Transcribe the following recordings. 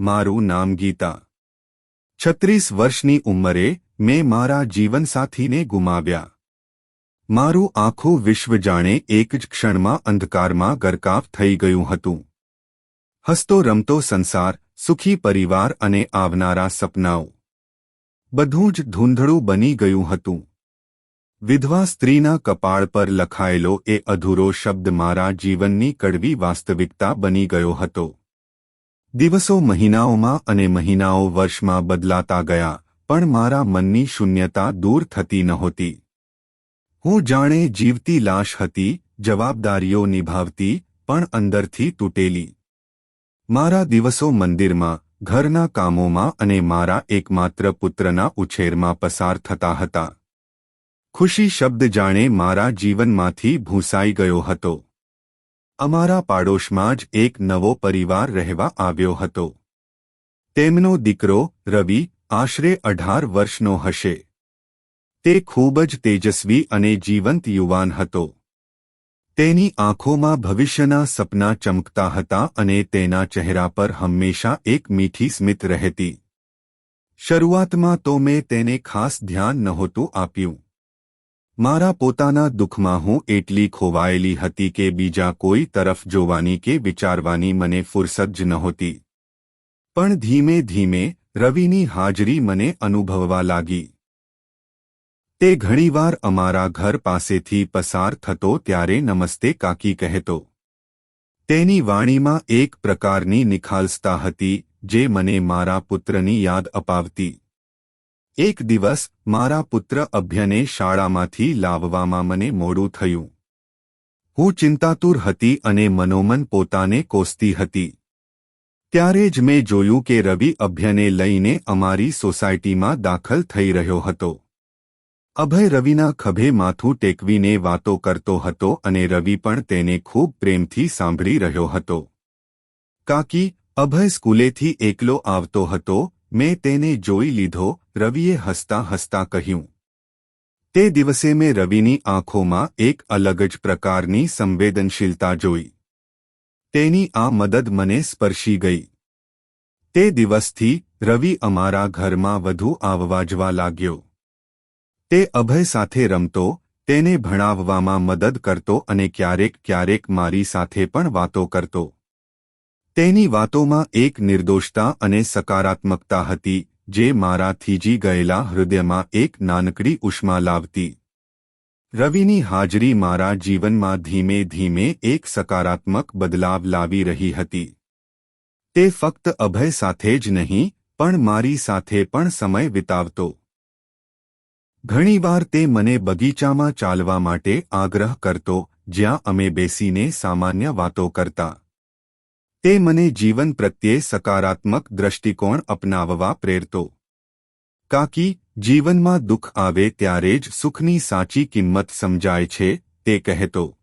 મારું નામ ગીતા. છત્રીસ વર્ષની ઉંમરે મેં મારા જીવનસાથીને ગુમાવ્યા. મારું આખું વિશ્વ જાણે એક જ ક્ષણમાં અંધકારમાં ગરકાવ થઈ ગયું હતું. હસતો રમતો સંસાર, સુખી પરિવાર અને આવનારા સપનાઓ. બધું જ ધૂંધળું બની ગયું હતું. વિધવા સ્ત્રીના કપાળ પર લખાયેલો એ અધૂરો શબ્દ મારા જીવનની કડવી વાસ્તવિકતા બની ગયો હતો. દિવસો મહિનાઓમાં અને મહિનાઓ વર્ષમાં બદલાતા ગયા, પણ મારા મનની શૂન્યતા દૂર થતી નહોતી. હું જાણે જીવતી લાશ હતી, જવાબદારીઓ નિભાવતી, પણ અંદરથી તૂટેલી. મારા દિવસો મંદિરમાં, ઘરના કામોમાં અને મારા એકમાત્ર પુત્રના ઉછેરમાં પસાર થતા હતા. ખુશી શબ્દ જાણે મારા જીવનમાંથી ભૂંસાઈ ગયો હતો. અમારા પાડોશમાં જ એક નવો પરિવાર રહેવા આવ્યો હતો. તેમનો દીકરો, રવિ, આશરે અઢાર વર્ષનો હશે. તે ખૂબ જ તેજસ્વી અને જીવંત યુવાન હતો. તેની આંખોમાં ભવિષ્યના સપના ચમકતા હતા અને તેના ચહેરા પર હંમેશા એક મીઠી સ્મિત રહેતી. શરૂઆતમાં તો મેં તેને ખાસ ધ્યાન નહોતું આપ્યું. મારા પોતાના દુઃખમાં હું એટલી ખોવાયેલી હતી કે બીજા કોઈ તરફ જોવાની કે વિચારવાની મને ફુરસદ જ નહોતી. પણ ધીમે ધીમે રવિની હાજરી મને અનુભવવા લાગી. તે ઘણીવાર અમારા ઘર પાસેથી પસાર થતો ત્યારે નમસ્તે કાકી કહેતો. તેની વાણીમાં એક પ્રકારની નિખાલસતા હતી જે મને મારા પુત્રની યાદ અપાવતી. એક દિવસ મારા પુત્ર અભ્યને શાળામાંથી લાવવામાં મને મોડું થયું. હું ચિંતાતુર હતી અને મનોમન પોતાને કોસતી હતી. ત્યારે જ મેં જોયું કે રવિ અભ્યને લઈને અમારી સોસાયટીમાં દાખલ થઈ રહ્યો હતો. અભય રવિના ખભે માથું ટેકવીને વાતો કરતો હતો અને રવિ પણ તેને ખૂબ પ્રેમથી સાંભળી રહ્યો હતો. કાકી, અભય સ્કૂલેથી એકલો આવતો હતો મેં તેને જોઈ લીધો, રવિએ હસતા હસતા કહ્યું. તે દિવસે મેં રવિની આંખોમાં એક અલગ જ પ્રકારની સંવેદનશીલતા જોઈ. તેની આ મદદ મને સ્પર્શી ગઈ. તે દિવસથી રવિ અમારા ઘરમાં વધુ આવવા જવા લાગ્યો. તે અભય સાથે રમતો, તેને ભણાવવામાં મદદ કરતો અને ક્યારેક ક્યારેક મારી સાથે પણ વાતો કરતો. તેની વાતોમાં એક નિર્દોષતા અને સકારાત્મકતા હતી, જે મારા થીજી ગયેલા હૃદયમાં એક નાનકડી ઉષ્મા લાવતી. રવિની હાજરી મારા જીવનમાં ધીમે ધીમે એક સકારાત્મક બદલાવ લાવી રહી હતી. તે ફક્ત અભય સાથે જ નહીં, પણ મારી સાથે પણ સમય વિતાવતો. ઘણીવાર તે મને બગીચામાં ચાલવા માટે આગ્રહ કરતો, જ્યાં અમે બેસીને સામાન્ય વાતો કરતા. તે મને જીવન પ્રત્યે સકારાત્મક દ્રષ્ટિકોણ અપનાવવા પ્રેરતો. કાકી, જીવનમાં દુઃખ આવે ત્યારે જ સુખની સાચી કિંમત સમજાય છે, તે કહેતો.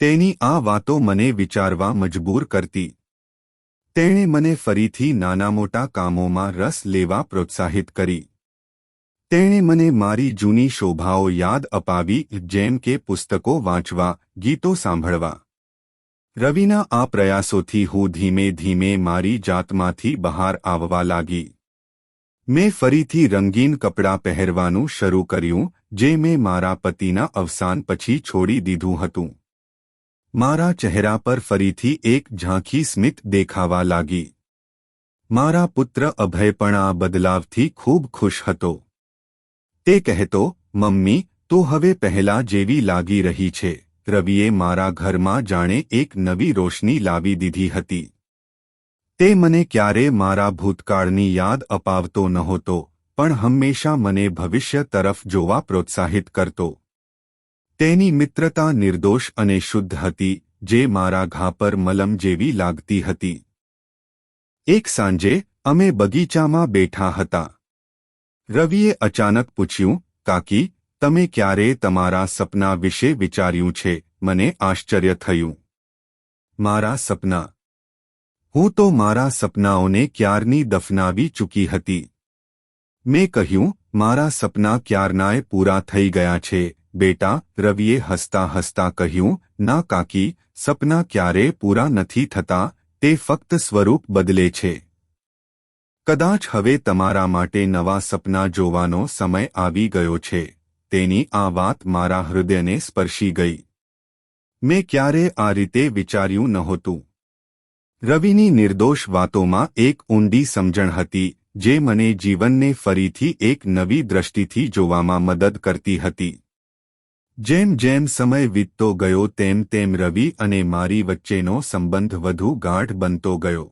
તેની આ વાતો મને વિચારવા મજબૂર કરતી. તેણે મને ફરીથી નાના મોટા કામોમાં રસ લેવા પ્રોત્સાહિત કરી. તેણે મને મારી જૂની શોભાઓ યાદ અપાવી, જેમ કે પુસ્તકો વાંચવા, ગીતો સાંભળવા. રવિના આ પ્રયાસોથી હું ધીમે ધીમે મારી જાતમાંથી બહાર આવવા લાગી. મેં ફરીથી રંગીન કપડાં પહેરવાનું શરૂ કર્યું, જે મેં મારા પતિના અવસાન પછી છોડી દીધું હતું. મારા ચહેરા પર ફરીથી એક ઝાંખી સ્મિત દેખાવા લાગી. મારા પુત્ર અભય પણ આ બદલાવથી ખૂબ ખુશ હતો. તે કહેતો, મમ્મી, તો હવે પહેલા જેવી લાગી રહી છે. રવિએ મારા ઘરમાં જાણે એક નવી રોશની લાવી દીધી હતી. તે મને ક્યારે મારા ભૂતકાળની યાદ અપાવતો નહોતો, પણ હંમેશા મને ભવિષ્ય તરફ જોવા પ્રોત્સાહિત કરતો. તેની મિત્રતા નિર્દોષ અને શુદ્ધ હતી, જે મારા ઘા પર મલમ જેવી લાગતી હતી. એક સાંજે, અમે બગીચામાં બેઠા હતા. રવિએ અચાનક પૂછ્યું, કાકી તમે ક્યારે તમારા સપના વિશે વિચાર્યું છે? મને આશ્ચર્ય થયું. મારા સપના. હું તો મારા સપનાઓને ક્યારની દફનાવી ચૂકી હતી? મેં કહ્યું, મારા સપના ક્યારનાય પૂરા થઈ ગયા છે. બેટા, રવિએ હસતા હસતા કહ્યું, ના કાકી, સપના ક્યારે પૂરા નથી થતા? તે ફક્ત સ્વરૂપ બદલે છે. કદાચ હવે તમારા માટે નવા સપના જોવાનો સમય આવી ગયો છે. તેની આ વાત મારા હૃદયને સ્પર્શી ગઈ. મેં ક્યારે આ રીતે વિચાર્યું નહોતું. રવિની નિર્દોષ વાતોમાં એક ઊંડી સમજણ હતી, જે મને જીવનને ફરીથી એક નવી દ્રષ્ટિથી જોવામાં મદદ કરતી હતી. જેમ જેમ સમય વીતતો ગયો તેમ તેમ રવિ અને મારી વચ્ચેનો સંબંધ વધુ ગાઢ બનતો ગયો.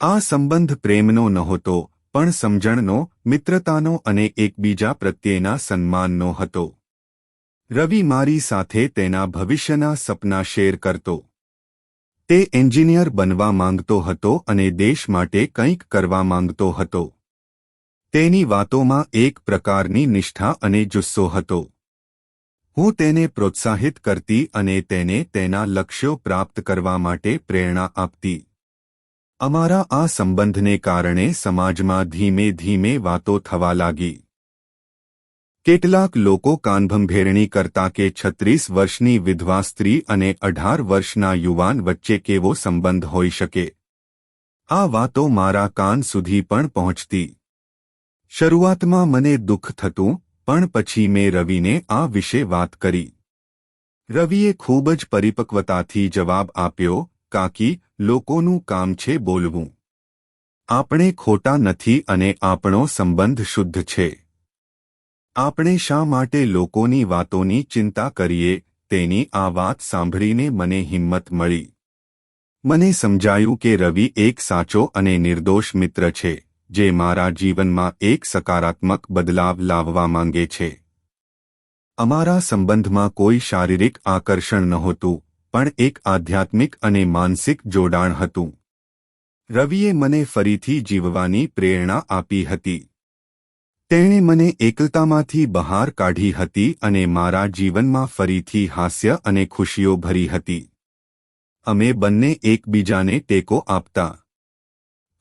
આ સંબંધ પ્રેમનો નહોતો પણ સમજણનો, મિત્રતાનો અને એકબીજા પ્રત્યેના સન્માનનો હતો. રવિ મારી સાથે તેના ભવિષ્યના સપના શેર કરતો. તે એન્જિનિયર બનવા માંગતો હતો અને દેશ માટે કંઈક કરવા માંગતો હતો. તેની વાતોમાં એક પ્રકારની નિષ્ઠા અને જુસ્સો હતો. હું તેને પ્રોત્સાહિત કરતી અને તેને તેના લક્ષ્યો પ્રાપ્ત કરવા માટે પ્રેરણા આપતી. અમારા આ સંબંધને કારણે સમાજમાં ધીમે ધીમે વાતો થવા લાગી. કેટલાક લોકો કાનભંભેરણી કરતા કે છત્રીસ વર્ષની વિધવા સ્ત્રી અને અઢાર વર્ષના યુવાન વચ્ચે કેવો સંબંધ હોઈ શકે? આ વાતો મારા કાન સુધી પણ પહોંચતી. શરૂઆતમાં મને દુઃખ થતું, પણ પછી મેં રવિને આ વિશે વાત કરી. રવિએ ખૂબ જ પરિપક્વતાથી જવાબ આપ્યો કાકી, લોકોનું કામ છે બોલવું. આપણે ખોટા નથી અને આપણો સંબંધ શુદ્ધ છે. આપણે શા માટે લોકોની વાતોની ચિંતા કરીએ? તેની આ વાત સાંભળીને મને હિંમત મળી. મને સમજાયું કે રવિ એક સાચો અને નિર્દોષ મિત્ર છે, જે મારા જીવનમાં એક સકારાત્મક બદલાવ લાવવા માંગે છે. અમારા સંબંધમાં કોઈ શારીરિક આકર્ષણ નહોતું પણ એક આધ્યાત્મિક અને માનસિક જોડાણ હતું. રવિએ મને ફરીથી જીવવાની પ્રેરણા આપી હતી. તેણે મને એકલતામાંથી બહાર કાઢી હતી અને મારા જીવનમાં ફરીથી હાસ્ય અને ખુશીઓ ભરી હતી. અમે બંને એકબીજાને ટેકો આપતા.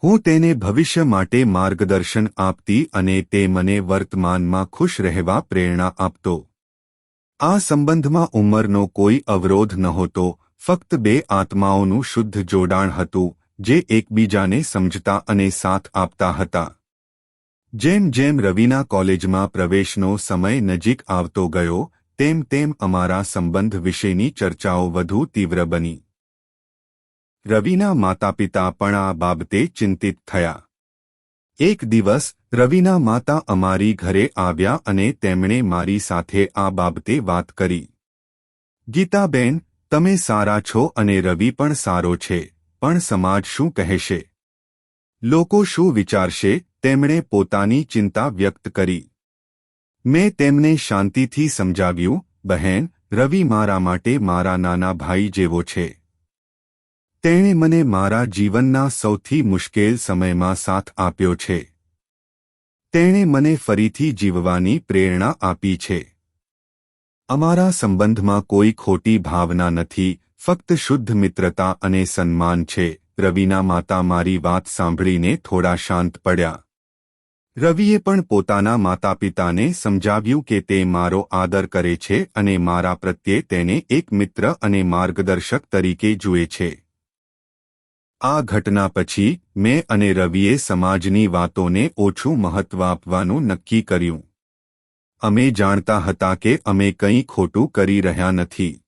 હું તેને ભવિષ્ય માટે માર્ગદર્શન આપતી અને તે મને વર્તમાનમાં ખુશ રહેવા પ્રેરણા આપતો. આ સંબંધમાં ઉંમરનો કોઈ અવરોધ નહોતો, ફક્ત બે આત્માઓનું શુદ્ધ જોડાણ હતું, જે એકબીજાને સમજતા અને સાથ આપતા હતા. જેમ જેમ રવિના કોલેજમાં પ્રવેશનો સમય નજીક આવતો ગયો, તેમ તેમ અમારા સંબંધ વિશેની ચર્ચાઓ વધુ તીવ્ર બની. રવિના માતાપિતા પણ આ બાબતે ચિંતિત થયા. એક દિવસ રવિના માતા અમારી ઘરે આવ્યા અને તેમણે મારી સાથે આ બાબતે વાત કરી. ગીતાબેન, તમે સારા છો અને રવિ પણ સારો છે, પણ સમાજ શું કહેશે? લોકો શું વિચારશે? તેમણે પોતાની ચિંતા વ્યક્ત કરી. મેં તેમને શાંતિથી સમજાવ્યું, બહેન, રવિ મારા માટે મારા નાના ભાઈ જેવો છે. તેણે મને મારા જીવનના સૌથી મુશ્કેલ સમયમાં સાથ આપ્યો છે. તેણે મને ફરીથી જીવવાની પ્રેરણા આપી છે. અમારા સંબંધમાં કોઈ ખોટી ભાવના નથી, ફક્ત શુદ્ધ મિત્રતા અને સન્માન છે. રવિના માતા મારી વાત સાંભળીને થોડા શાંત પડ્યા. રવિએ પણ પોતાના માતાપિતાને સમજાવ્યું કે તે મારો આદર કરે છે અને મારા પ્રત્યે તેને એક મિત્ર અને માર્ગદર્શક તરીકે જુએ છે. આ ઘટના પછી મેં અને રવિએ સમાજની વાતોને ઓછું મહત્વ આપવાનું નક્કી કર્યું. અમે જાણતા હતા કે અમે કંઈ ખોટું કરી રહ્યા નથી.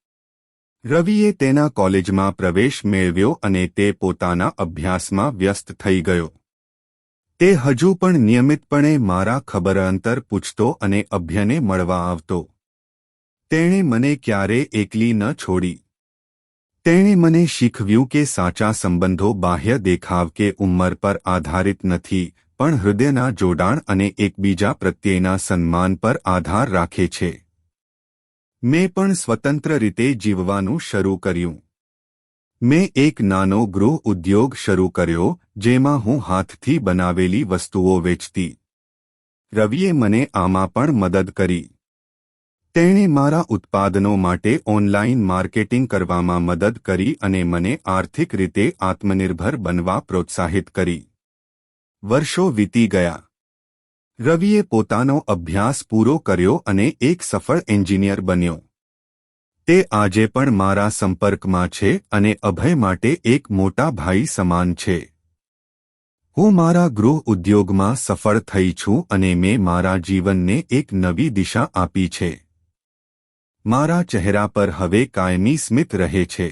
રવિએ તેના કોલેજમાં પ્રવેશ મેળવ્યો અને તે પોતાના અભ્યાસમાં વ્યસ્ત થઈ ગયો. તે હજુ પણ નિયમિતપણે મારા ખબર અંતર પૂછતો અને અભ્યને મળવા આવતો. તેણે મને ક્યારે એકલી ન છોડી. તેણે મને શીખવ્યું કે સાચા સંબંધો બાહ્ય દેખાવ કે ઉંમર પર આધારિત નથી, પણ હૃદયના જોડાણ અને એકબીજા પ્રત્યેના સન્માન પર આધાર રાખે છે. મેં પણ સ્વતંત્ર રીતે જીવવાનું શરૂ કર્યું. મેં એક નાનો ગૃહ ઉદ્યોગ શરૂ કર્યો, જેમાં હું હાથથી બનાવેલી વસ્તુઓ વેચતી. રવિએ મને આમાં પણ મદદ કરી. તેણે મારા ઉત્પાદનો માટે ઓનલાઇન માર્કેટિંગ કરવામાં મદદ કરી અને મને આર્થિક રીતે આત્મનિર્ભર બનવા પ્રોત્સાહિત કરી. વર્ષો વીતી ગયા. રવિએ પોતાનો અભ્યાસ પૂરો કર્યો અને એક સફળ એન્જિનિયર બન્યો. તે આજે પણ મારા સંપર્કમાં છે અને અભય માટે એક મોટા ભાઈ સમાન છે. હું મારા ગૃહ ઉદ્યોગમાં સફળ થઈ છું અને મેં મારા જીવનને એક નવી દિશા આપી છે. મારા ચહેરા પર હવે કાયમી સ્મિત રહે છે.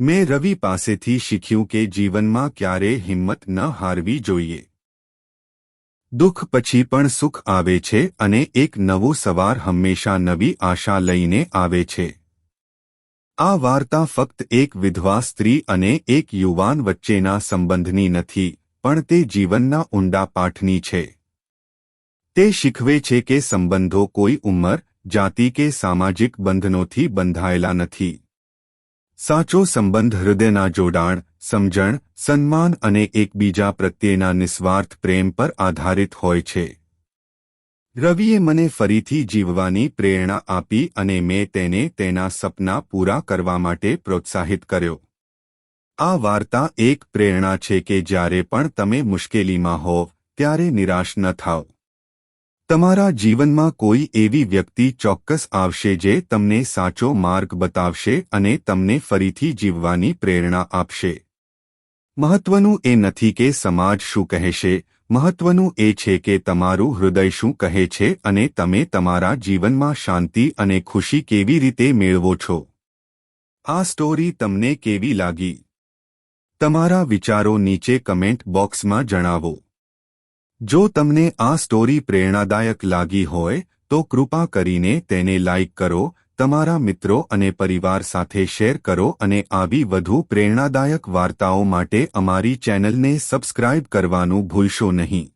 મેં રવિ પાસેથી શીખ્યું કે જીવનમાં ક્યારે હિંમત ન હારવી જોઈએ. દુઃખ પછી પણ સુખ આવે છે અને એક નવું સવાર હંમેશા નવી આશા લઈને આવે છે. આ વાર્તા ફક્ત એક વિધવા સ્ત્રી અને એક યુવાન વચ્ચેના સંબંધની નથી, પણ તે જીવનના ઊંડા પાઠની છે. તે શીખવે છે કે સંબંધો કોઈ ઉંમર જાતિ કે સામાજિક બંધનોથી બંધાયેલા નથી. સાચો સંબંધ હૃદયના જોડાણ, સમજણ, સન્માન અને એકબીજા પ્રત્યેના નિસ્વાર્થ પ્રેમ પર આધારિત હોય છે. રવિએ મને ફરીથી જીવવાની પ્રેરણા આપી અને મેં તેને તેના સપના પૂરા કરવા માટે પ્રોત્સાહિત કર્યો. આ વાર્તા એક પ્રેરણા છે કે જ્યારે પણ તમે મુશ્કેલીમાં હોવ, ત્યારે નિરાશ ન થાવ. તમારા જીવનમાં કોઈ એવી વ્યક્તિ ચોક્કસ આવશે જે તમને સાચો માર્ગ બતાવશે અને તમને ફરીથી જીવવાની પ્રેરણા આપશે. મહત્વનું એ નથી કે સમાજ શું કહેશે, મહત્વનું એ છે કે તમારું હૃદય શું કહે છે અને તમે તમારા જીવનમાં શાંતિ અને ખુશી કેવી રીતે મેળવો છો. આ સ્ટોરી તમને કેવી લાગી? તમારા વિચારો નીચે કમેન્ટ બોક્સમાં જણાવો. જો તમને આ સ્ટોરી પ્રેરણાદાયક લાગી હોય, તો કૃપા કરીને તેને લાઇક કરો, તમારા મિત્રો અને પરિવાર સાથે શેર કરો અને આવી વધુ પ્રેરણાદાયક વાર્તાઓ માટે અમારી ચેનલને સબસ્ક્રાઇબ કરવાનું ભૂલશો નહીં.